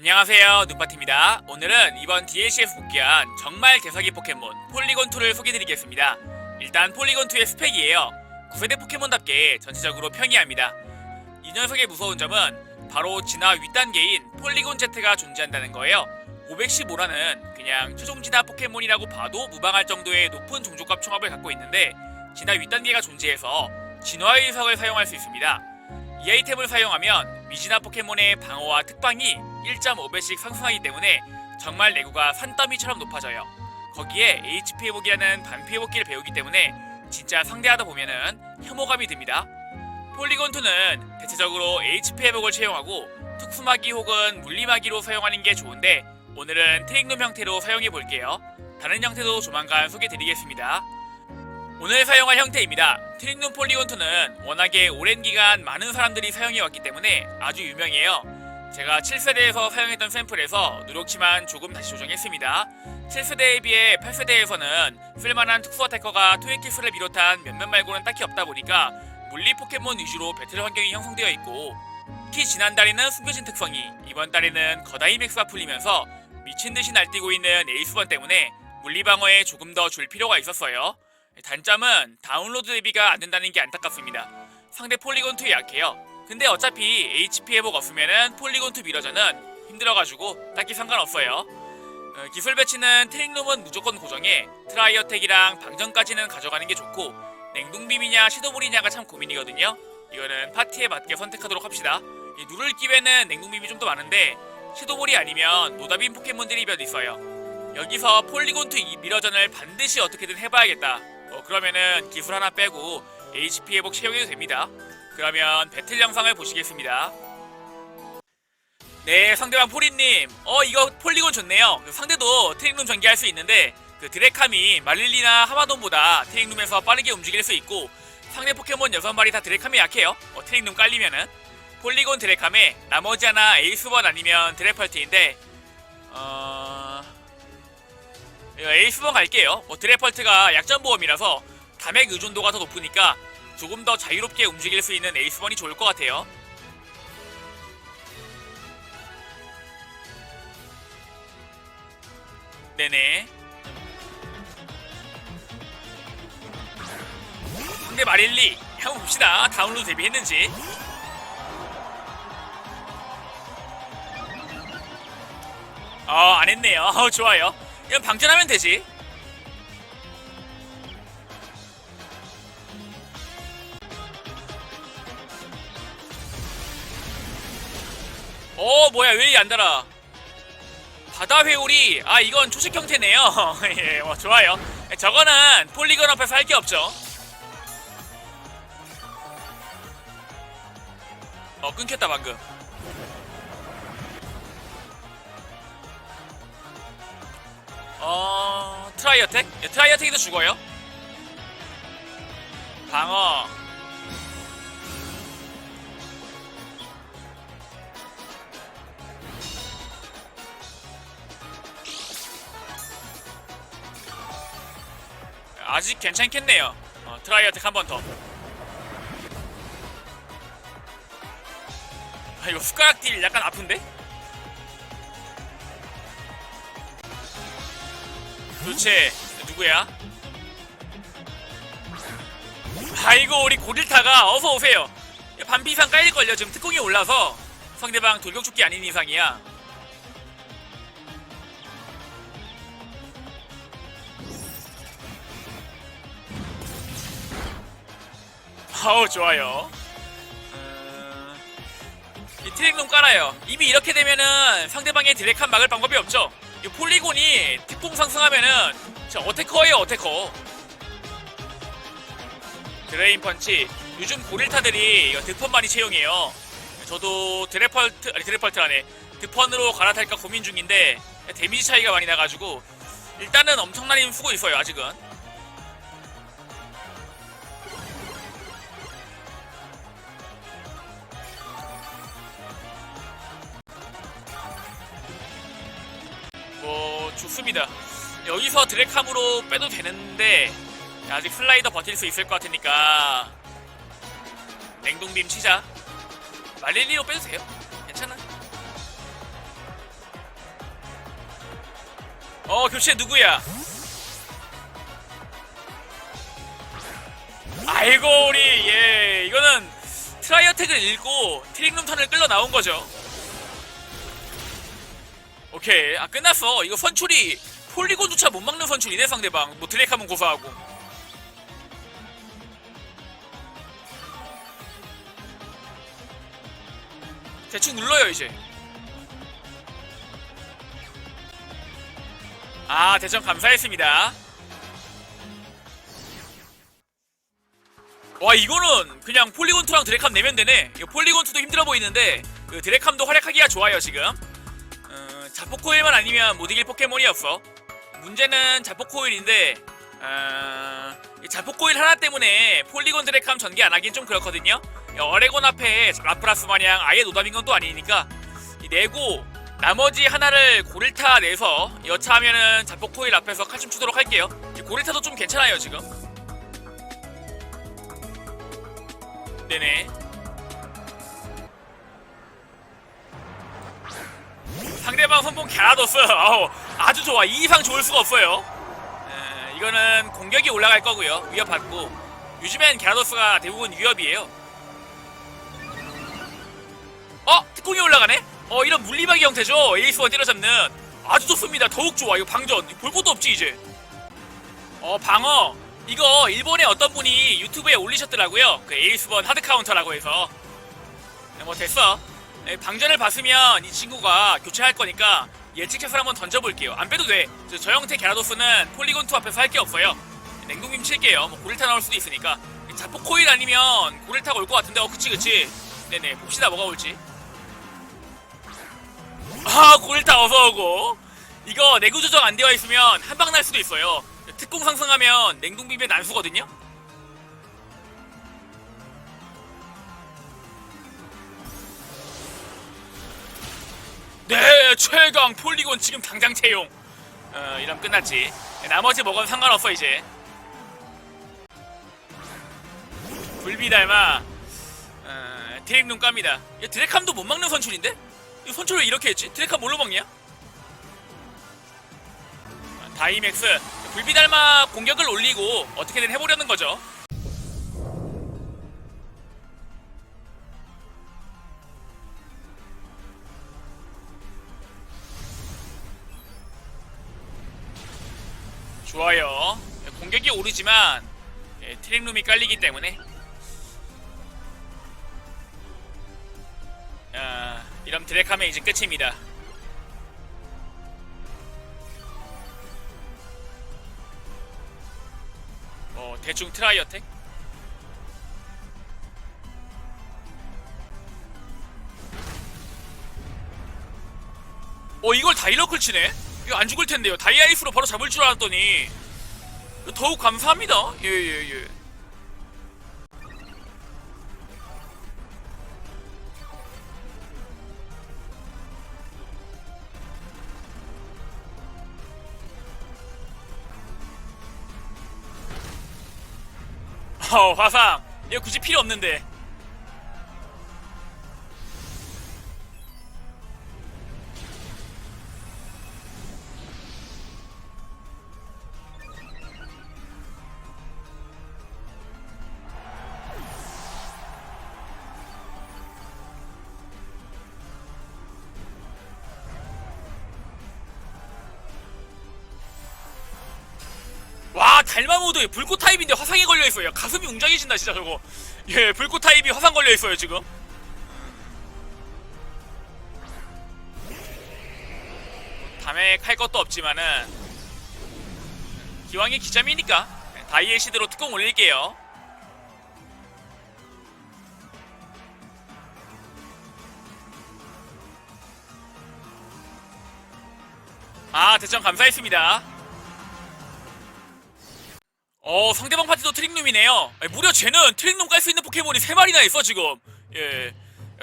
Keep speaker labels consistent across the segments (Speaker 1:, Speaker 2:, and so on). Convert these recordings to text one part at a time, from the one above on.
Speaker 1: 안녕하세요 눈밭입니다. 오늘은 이번 DLC에서 복귀한 정말 개사기 포켓몬 폴리곤2를 소개드리겠습니다. 일단 폴리곤2의 스펙이에요. 9세대 포켓몬답게 전체적으로 평이합니다. 이 녀석의 무서운 점은 바로 진화 윗단계인 폴리곤 Z가 존재한다는 거예요. 515라는 그냥 최종 진화 포켓몬이라고 봐도 무방할 정도의 높은 종족값 총합을 갖고 있는데 진화 윗단계가 존재해서 진화의 의석을 사용할 수 있습니다. 이 아이템을 사용하면 미진화 포켓몬의 방어와 특방이 1.5배씩 상승하기 때문에 정말 내구가 산더미처럼 높아져요. 거기에 HP 회복이라는 반피 회복기를 배우기 때문에 진짜 상대하다 보면은 혐오감이 듭니다. 폴리곤2는 대체적으로 HP 회복을 채용하고 특수마기 혹은 물리마기로 사용하는 게 좋은데 오늘은 트릭룸 형태로 사용해 볼게요. 다른 형태도 조만간 소개 드리겠습니다. 오늘 사용할 형태입니다. 트릭룸 폴리곤2는 워낙에 오랜 기간 많은 사람들이 사용해 왔기 때문에 아주 유명해요. 제가 7세대에서 사용했던 샘플에서 누력치만 조금 다시 조정했습니다. 7세대에 비해 8세대에서는 쓸만한 특수 어태커가 토이키스를 비롯한 몇몇 말고는 딱히 없다 보니까 물리 포켓몬 위주로 배틀 환경이 형성되어 있고 특히 지난달에는 숨겨진 특성이 이번 달에는 거다이 맥스가 풀리면서 미친듯이 날뛰고 있는 에이스번 때문에 물리 방어에 조금 더 줄 필요가 있었어요. 단점은 다운로드 대비가 안 된다는 게 안타깝습니다. 상대 폴리곤2에 약해요. 근데 어차피 HP 회복 없으면은 폴리곤 2 미러전은 힘들어가지고 딱히 상관없어요. 어, 기술 배치는 트릭룸은 무조건 고정해 트라이어텍이랑 방전까지는 가져가는 게 좋고 냉동빔이냐 시도볼이냐가 참 고민이거든요. 이거는 파티에 맞게 선택하도록 합시다. 이 누를 기회는 냉동빔이 좀 더 많은데 시도볼이 아니면 노다빔 포켓몬들이 몇 있어요. 여기서 폴리곤2 이 미러전을 반드시 어떻게든 해봐야겠다. 어, 그러면은 기술 하나 빼고 HP 회복 채용해도 됩니다. 그러면 배틀 영상을 보시겠습니다. 네, 상대방 포리님. 어, 이거 폴리곤 좋네요. 그 상대도 트릭룸 전개할 수 있는데 그 드레캄이 말릴리나 하마돈보다 트릭룸에서 빠르게 움직일 수 있고 상대 포켓몬 6마리 다 드레캄이 약해요. 어, 트릭룸 깔리면은 폴리곤 드레캄에 나머지 하나 에이스번 아니면 드레펄트인데 어... 에이스번 갈게요. 뭐 드레펄트가 약점 보험이라서 담액 의존도가 더 높으니까 조금 더 자유롭게 움직일 수 있는 에이스번이 좋을 것 같아요. 네네. 상대 마릴리 한번 봅시다. 다운로드 데뷔했는지. 어, 안 했네요. 어, 좋아요. 이건 방전하면 되지. 어 뭐야 왜 이리 안 달아? 바다 회오리. 아 이건 초식 형태네요. 예 뭐, 좋아요. 저거는 폴리건 앞에서 할 게 없죠. 어 끊겼다 방금. 어 트라이어텍 예, 트라이어텍도 죽어요? 방어 아직 괜찮겠네요. 어, 트라이어텍 한 번 더. 아 이거 숟가락 딜 약간 아픈데? 도대체 누구야? 아이고 우리 고릴타가 어서 오세요. 반피 이상 깔릴걸요. 지금 특공이 올라서 상대방 돌격축기 아닌 이상이야. 아우 좋아요. 음... 이 트랙룸 깔아요. 이미 이렇게 되면은 상대방의 드랙한 막을 방법이 없죠. 이 폴리곤이 특공 상승하면은 저 어테커예요 어테커. 드레인 펀치. 요즘 고릴타들이 이거 득펀 많이 채용해요. 저도 드래펄트 아니 드래펄트 안에 득펀으로 갈아탈까 고민 중인데 데미지 차이가 많이 나가지고 일단은 엄청난 힘 쓰고 있어요 아직은. 좋습니다. 여기서 드래캄으로 빼도 되는데 아직 슬라이더 버틸 수 있을 것 같으니까 냉동빔 치자. 말릴리로 빼도 돼요. 괜찮아. 어 교체 누구야? 아이고 우리 예 이거는 트라이어택을 읽고 트릭룸 턴을 끌러 나온 거죠. 오케이. 아 끝났어. 이거 선출이 폴리곤조차 못 막는 선출이네 상대방. 뭐 드랙하면 고사하고. 대충 눌러요 이제. 아 대전 감사했습니다. 와 이거는 그냥 폴리곤2랑 드래캄 내면 되네. 이거 폴리곤2도 힘들어 보이는데 그 드래캄도 활약하기가 좋아요 지금. 어, 자포코일만 아니면 못 이길 포켓몬이었어. 문제는 자포코일인데 어, 이 자포코일 하나 때문에 폴리곤 드래캄 전개 안 하긴 좀 그렇거든요. 이 어레곤 앞에 라프라스 마냥 아예 노답인 건 또 아니니까 이 내고 나머지 하나를 고릴타 내서 여차하면은 자포코일 앞에서 칼춤 추도록 할게요. 이 고릴타도 좀 괜찮아요 지금. 네네. 상대방 선봉 갸라도스. 아우, 아주 좋아. 이 이상 좋을 수가 없어요. 에, 이거는 공격이 올라갈 거고요. 위협 받고. 요즘엔 갸라도스가 대부분 위협이에요. 어? 특공이 올라가네? 어, 이런 물리박이 형태죠. 에이스원 때려잡는. 아주 좋습니다. 더욱 좋아. 이거 방전. 볼 것도 없지, 이제. 어, 방어. 이거 일본의 어떤 분이 유튜브에 올리셨더라고요. 그 에이스번 하드 카운터라고 해서. 네, 뭐 됐어. 네, 방전을 봤으면 이 친구가 교체할 거니까 예측해서 한번 던져볼게요. 안 빼도 돼. 저, 저 형태 갸라도스는 폴리곤2 앞에서 할 게 없어요. 냉동빔 칠게요. 뭐 고릴타 나올 수도 있으니까. 자포 코일 아니면 고릴타가 올 것 같은데, 어, 그치, 그치. 네네, 봅시다, 뭐가 올지. 아, 고릴타 어서오고. 이거 내구 조정 안 되어 있으면 한 방 날 수도 있어요. 특공 상승하면 냉동빔에 난수거든요? 네, 최강 폴리곤 지금 당장 채용. 어, 이러면 끝났지. 나머지 먹은 상관없어 이제. 불비 닮아. 어, 드랙 눈 깝니다. 얘 드랙함도 못 막는 선출인데? 이 선출 왜 이렇게 했지? 드랙함 뭘로 막냐? 다이맥스 불비 닮아 공격을 올리고 어떻게든 해보려는 거죠. 좋아요. 공격이 오르지만 예, 트랙룸이 깔리기 때문에 아, 이런 드랙하면 이제 끝입니다. 어, 대충 트라이 어택? 어 이걸 다이러클 치네? 이거 안 죽을 텐데요. 다이아이스로 바로 잡을 줄 알았더니 더욱 감사합니다. 예 예 예, 예. 어 화상 이거 굳이 필요 없는데 달마모드 불꽃 타입인데 화상이 걸려 있어요. 가슴이 웅장해진다 진짜 저거. 예, 불꽃 타입이 화상 걸려 있어요 지금. 담에 칼 것도 없지만은 기왕이 기점이니까 다이의 시드로 특공 올릴게요. 아 대전 감사했습니다. 어 상대방 파티도 트릭룸이네요. 아니, 무려 쟤는 트릭룸 깔 수 있는 포켓몬이 3마리나 있어 지금. 예.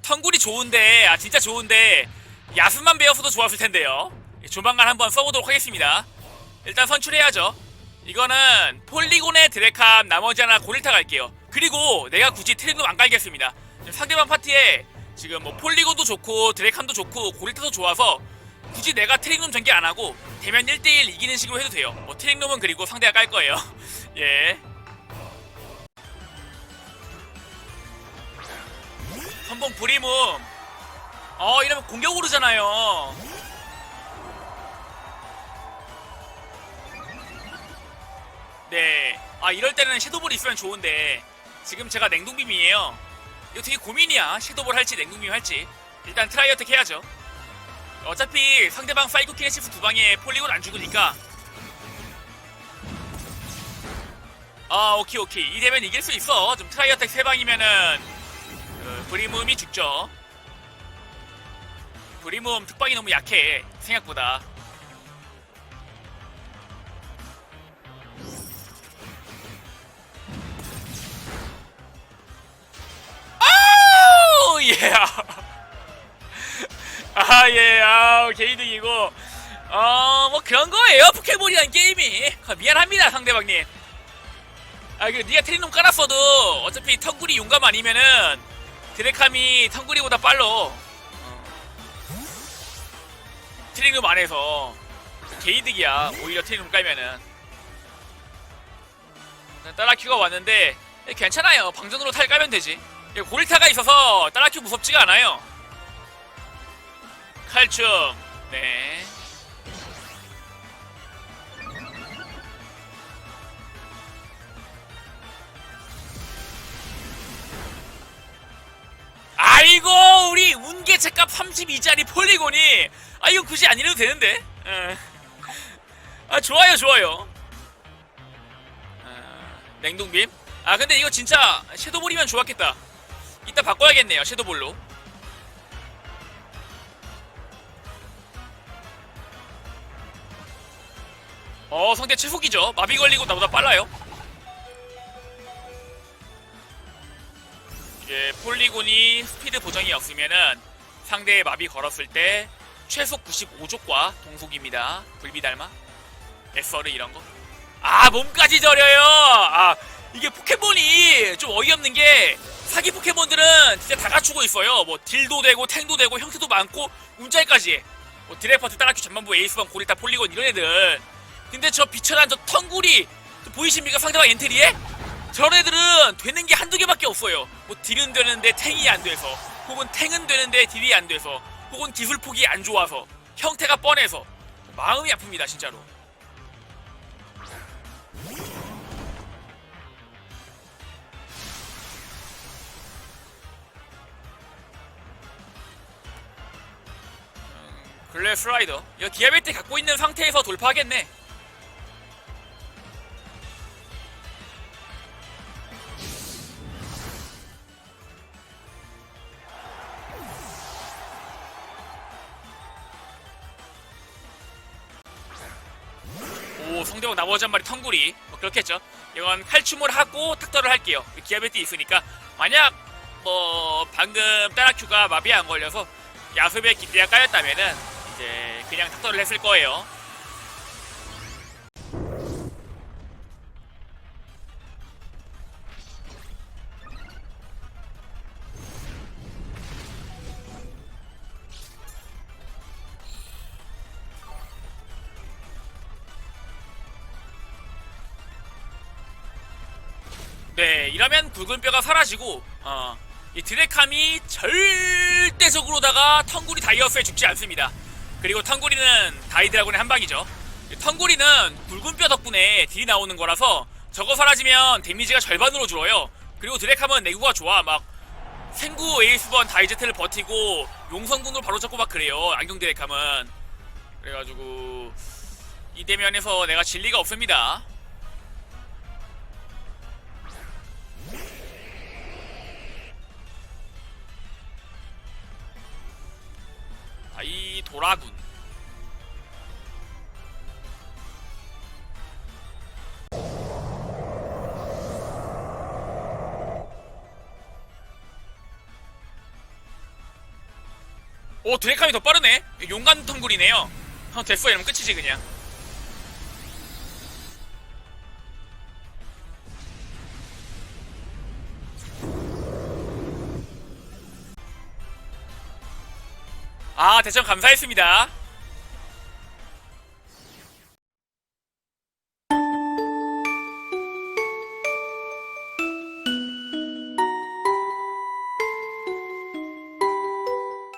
Speaker 1: 턴굴이 좋은데 아 진짜 좋은데 야수만 배웠어도 좋았을 텐데요. 예, 조만간 한번 써보도록 하겠습니다. 일단 선출해야죠. 이거는 폴리곤의 드래캄 나머지 하나 고릴타 갈게요. 그리고 내가 굳이 트릭룸 안 깔겠습니다. 상대방 파티에 지금 뭐 폴리곤도 좋고 드래캄도 좋고 고릴타도 좋아서 굳이 내가 트릭룸 전개 안 하고 대면 1대1 이기는 식으로 해도 돼요. 뭐 트릭룸은 그리고 상대가 깔 거예요. 예. 선봉 브리문. 어 이러면 공격 오르잖아요. 네. 아 이럴 때는 섀도볼이 있으면 좋은데 지금 제가 냉동빔이에요. 이거 되게 고민이야. 섀도볼 할지 냉동빔 할지. 일단 트라이 어택 해야죠. 어차피 상대방 사이코 키네시스 두 방에 폴리곤 안 죽으니까. 아 오케이 오케이 이 되면 이길 수 있어. 좀 트라이 어택 세 방이면은 그 브리움이 죽죠. 브리움 특방이 너무 약해 생각보다. 아우 예. 아 예, 아우 개이득이고. 어 뭐 그런 거예요 포켓몬이란 게임이. 아, 미안합니다 상대방님. 아 그 니가 트리놈 깔았어도 어차피 텅구리 용감 아니면은 드레캄이 텅구리보다 빨로 어. 트리놈 안에서 개이득이야 오히려 트리놈 깔면은. 따라큐가 왔는데 예, 괜찮아요. 방전으로 탈 깔면 되지. 예, 고리타가 있어서 따라큐 무섭지가 않아요 칼춤. 네. 아이고 우리 운계 책값 32짜리 폴리곤이 아 이거 굳이 안 이래도 되는데? 예. 아 좋아요 좋아요. 아, 냉동빔. 아 근데 이거 진짜 섀도볼이면 좋았겠다. 이따 바꿔야겠네요 섀도볼로 어 상대 최후기죠 마비 걸리고 나보다 빨라요 이게 폴리곤이 스피드 보정이 없으면은 상대의 마비 걸었을 때 최속 95족과 동속입니다 불비달마 에서르 이런 거. 아 몸까지 저려요. 아 이게 포켓몬이 좀 어이없는 게 사기 포켓몬들은 진짜 다 갖추고 있어요. 뭐 딜도 되고 탱도 되고 형태도 많고 운자리까지. 해. 뭐 드래퍼트, 따라큐, 전반부, 에이스방, 고리타, 폴리곤 이런 애들. 근데 저 비천한 저 텅구리 저 보이십니까 상대방 엔트리에? 저런 애들은 되는 게 한두 개밖에 없어요. 뭐 딜은 되는데 탱이 안 돼서, 혹은 탱은 되는데 딜이 안 돼서, 혹은 기술 폭이 안 좋아서, 형태가 뻔해서 마음이 아픕니다 진짜로. 글래 스 라이더 이거 디아베트 갖고 있는 상태에서 돌파하겠네 성대형 나머지 한 마리 텅구리. 뭐 그렇겠죠. 이건 칼춤을 하고 탁터를 할게요. 기아베트 있으니까. 만약 뭐 방금 따라큐가 마비에 안 걸려서 야습에 기대가 까였다면은 이제 그냥 탁터를 했을 거예요. 네, 이러면 붉은 뼈가 사라지고 어, 이 드레캄이 절대적으로다가 텅구리 다이어스에 죽지 않습니다. 그리고 텅구리는 다이드라곤의 한 방이죠. 텅구리는 붉은 뼈 덕분에 딜이 나오는 거라서 저거 사라지면 데미지가 절반으로 줄어요. 그리고 드레캄은 내구가 좋아. 막 생구 에이스번 다이제트를 버티고 용성군으로 바로 잡고 막 그래요. 안경 드레캄은. 그래가지고 이 대면에서 내가 진리가 없습니다. 도라군. 오 드레캄이 더 빠르네? 용간 텅굴이네요. 어, 됐어 이러면 끝이지 그냥 아 대전 감사했습니다